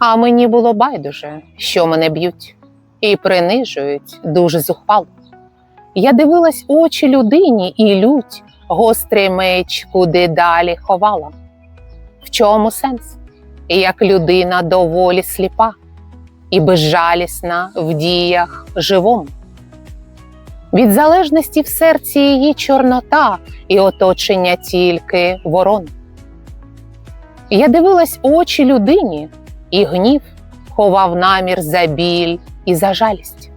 А мені було байдуже, що мене б'ють і принижують дуже зухвало. Я дивилась у очі людині і лють, гострий меч куди далі ховала. В чому сенс? Як людина доволі сліпа і безжалісна в діях живому. Від залежності в серці її чорнота і оточення тільки ворон. Я дивилась у очі людині, і гнів ховав намір за біль і за жалість.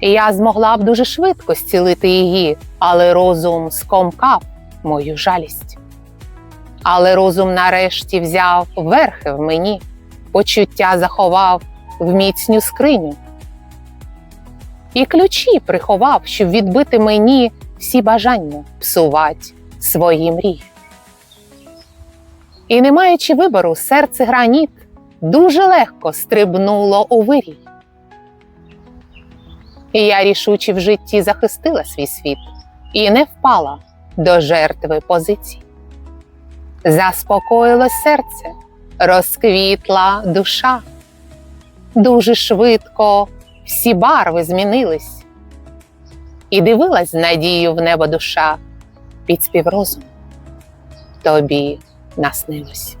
Я змогла б дуже швидко зцілити її, але розум скомкав мою жалість. Але розум нарешті взяв верхи в мені, почуття заховав в міцню скриню. І ключі приховав, щоб відбити мені всі бажання псувати свої мрії. І не маючи вибору, серце граніт дуже легко стрибнуло у вирій. Я рішуче в житті захистила свій світ і не впала до жертви позицій. Заспокоїлось серце, розквітла душа. Дуже швидко всі барви змінились, і дивилась з надією в небо душа під співрозум. Тобі наснилось.